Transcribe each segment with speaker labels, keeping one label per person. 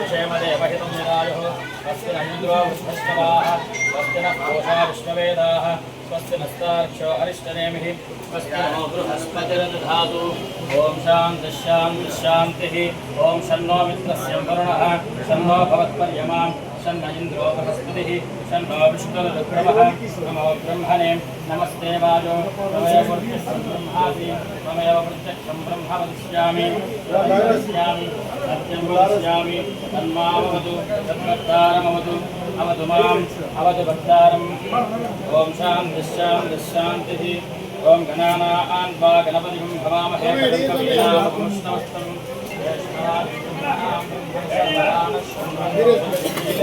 Speaker 1: क्षेमदेवहितं निरायुः स्वस्ति न इन्द्रो वृद्धश्रवाः स्वस्ति नः कोशा विश्ववेदाः स्वस्ति नस्तार्क्ष्यो अरिष्टनेमिः स्वस्ति नो बृहस्पतिर्दधातु ॐ शान्तिः शन्न इन्द्रो बृहस्पतिः शन्नो विष्णुरुद्रवः नमो ब्रह्मणे नमस्ते वाजो त्वमेव प्रत्यक्षं ब्रह्मासि त्वमेव प्रत्यक्षं ब्रह्म वदिष्यामि वदिष्यामि सत्यं वदिष्यामि तन्मामवतु तत्कर्तारमवतु अवतु माम् अवतु भक्तारम् ॐ शान्तिः शान्तिः शान्तिः ॐ गणानान् वा गणपतिं भवामहे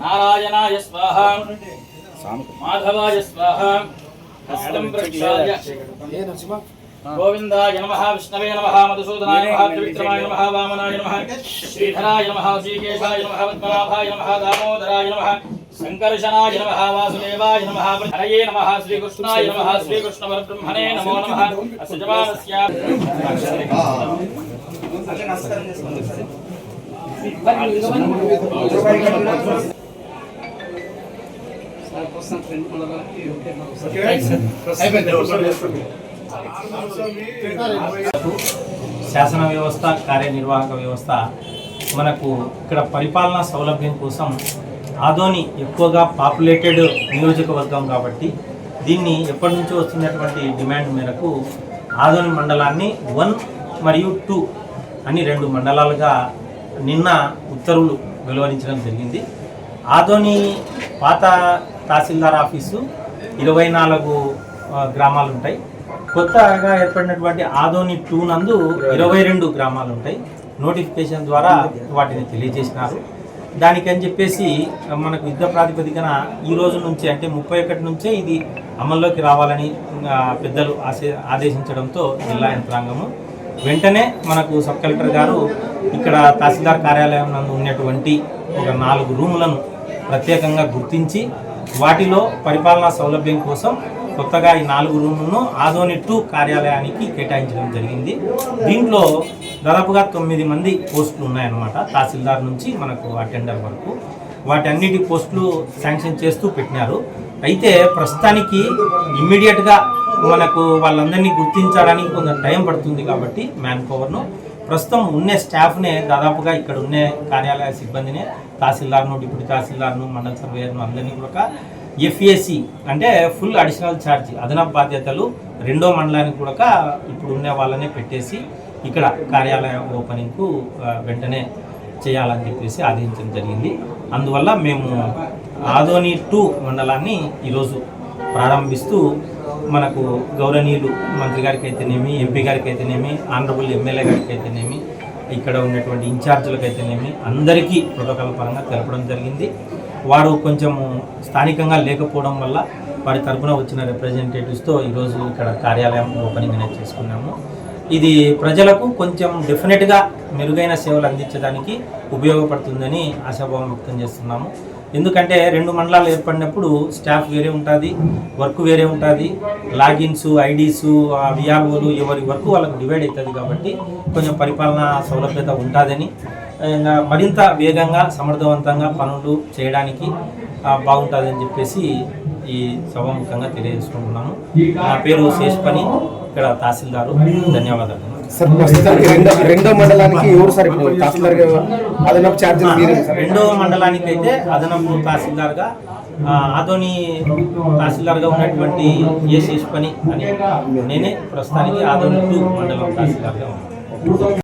Speaker 1: నారాయణాయ స్వాహ మాధవాయ స్వాహ హస్తం ప్రక్షాళ్య గోవిందాయ నమ విష్ణవే నమ మధుసూదనాయ నమ త్రివిక్రమాయ నమ వామనాయ నమ శ్రీధరాయ నమ శ్రీకేశాయ నమ పద్మనాభాయ నమ దామోదరాయ నమ సంకర్షణాయ నమ వాసుదేవాయ నమ హరయే నమ శ్రీకృష్ణాయ నమ శ్రీకృష్ణ పరబ్రహ్మణే నమో నమ
Speaker 2: శాసన వ్యవస్థ కార్యనిర్వాహక వ్యవస్థ మనకు ఇక్కడ పరిపాలనా సౌలభ్యం కోసం ఆదోని ఎక్కువగా పాపులేటెడ్ నియోజకవర్గం కాబట్టి దీన్ని ఎప్పటి నుంచి వస్తున్నటువంటి డిమాండ్ మేరకు ఆదోని మండలాన్ని వన్ మరియు టూ అని రెండు మండలాలుగా నిన్న ఉత్తర్వులు వెలువరించడం జరిగింది. ఆదోని పాత తహసీల్దార్ ఆఫీసు ఇరవై నాలుగు గ్రామాలు ఉంటాయి కొత్తగా ఏర్పడినటువంటి ఆదోని టూ నందు ఇరవై రెండు గ్రామాలు ఉంటాయి నోటిఫికేషన్ ద్వారా వాటిని తెలియజేసినారు. దానికని చెప్పేసి మనకు యుద్ధ ప్రాతిపదికన ఈ రోజు నుంచి అంటే ముప్పై ఒకటి నుంచే ఇది అమల్లోకి రావాలని పెద్దలు ఆశే ఆదేశించడంతో జిల్లా యంత్రాంగము. వెంటనే మనకు సబ్ కలెక్టర్ గారు ఇక్కడ తహసీల్దార్ కార్యాలయం నందు ఉన్నటువంటి ఒక నాలుగు రూములను ప్రత్యేకంగా గుర్తించి వాటిలో పరిపాలనా సౌలభ్యం కోసం కొత్తగా ఈ నాలుగు రూములను ఆదోని టూ కార్యాలయానికి కేటాయించడం జరిగింది. దీంట్లో దాదాపుగా తొమ్మిది మంది పోస్టులు ఉన్నాయన్నమాట. తహసీల్దార్ నుంచి మనకు అటెండర్ వరకు. వాటన్నిటి పోస్టులు శాంక్షన్ చేస్తూ పెట్టినారు. అయితే ప్రస్తుతానికి ఇమ్మీడియట్గా మనకు వాళ్ళందరినీ గుర్తించడానికి కొంత టైం పడుతుంది కాబట్టి మ్యాన్ పవర్ను. ప్రస్తుతం ఉండే స్టాఫ్నే దాదాపుగా ఇక్కడ ఉండే కార్యాలయ సిబ్బందినే తహసీల్దార్ను డిప్యూటీ తహసీల్దార్ను మండల సర్వేయర్ను అందరినీ కూడా ఎఫ్ఏసి అంటే ఫుల్ అడిషనల్ ఛార్జ్ అదనపు బాధ్యతలు రెండో మండలానికి కూడా ఇప్పుడు ఉన్న వాళ్ళనే పెట్టేసి ఇక్కడ కార్యాలయ ఓపెనింగ్కు వెంటనే చేయాలని చెప్పేసి ఆదేశించడం జరిగింది. అందువల్ల మేము ఆదోని టూ మండలాన్ని ఈరోజు ప్రారంభిస్తూ మనకు గౌరవనీయులు మంత్రి గారికి అయితేనేమి ఎంపీ గారికి అయితేనేమి ఆనరబుల్ ఎమ్మెల్యే గారికి అయితేనేమి ఇక్కడ ఉన్నటువంటి ఇన్ఛార్జీలకు అయితేనేమి అందరికీ ప్రోటోకాల్ పరంగా తెలపడం జరిగింది. వారు కొంచెం స్థానికంగా లేకపోవడం వల్ల వారి తరపున వచ్చిన రిప్రజెంటేటివ్స్తో ఈరోజు ఇక్కడ కార్యాలయం ఓపెనింగ్ అనేది చేసుకున్నాము. ఇది ప్రజలకు కొంచెం డెఫినెట్గా మెరుగైన సేవలు అందించడానికి ఉపయోగపడుతుందని ఆశాభావం వ్యక్తం చేస్తున్నాము. ఎందుకంటే రెండు మండలాలు ఏర్పడినప్పుడు స్టాఫ్ వేరే ఉంటుంది వర్క్ వేరే ఉంటుంది లాగిన్స్ ఐడీస్ విఆర్ఓలు ఎవరి వర్క్ వాళ్ళకు డివైడ్ అవుతుంది కాబట్టి కొంచెం పరిపాలన సౌలభ్యత ఉంటుందని మరింత వేగంగా సమర్థవంతంగా పనులు చేయడానికి బాగుంటుందని చెప్పేసి ఈ సభాముఖంగా తెలియజేసుకుంటున్నాము నా పేరు శేష్పని ఇక్కడ తహసీల్దారు. ధన్యవాదాలు.
Speaker 3: సార్ ప్రస్తుతానికి రెండో రెండో మండలానికి ఎవరు సార్ ఇప్పుడు తహసీల్దార్గా అదనపు ఛార్జీలు మీరే సార్?
Speaker 2: రెండో మండలానికి అయితే అదనపు తహసీల్దార్గా ఆదోని తహసీల్దార్గా ఉన్నటువంటి ఏ శేష్ పని అని నేనే ప్రస్తుతానికి ఆదోని టూ మండలం తహసీల్దార్గా ఉన్నాను.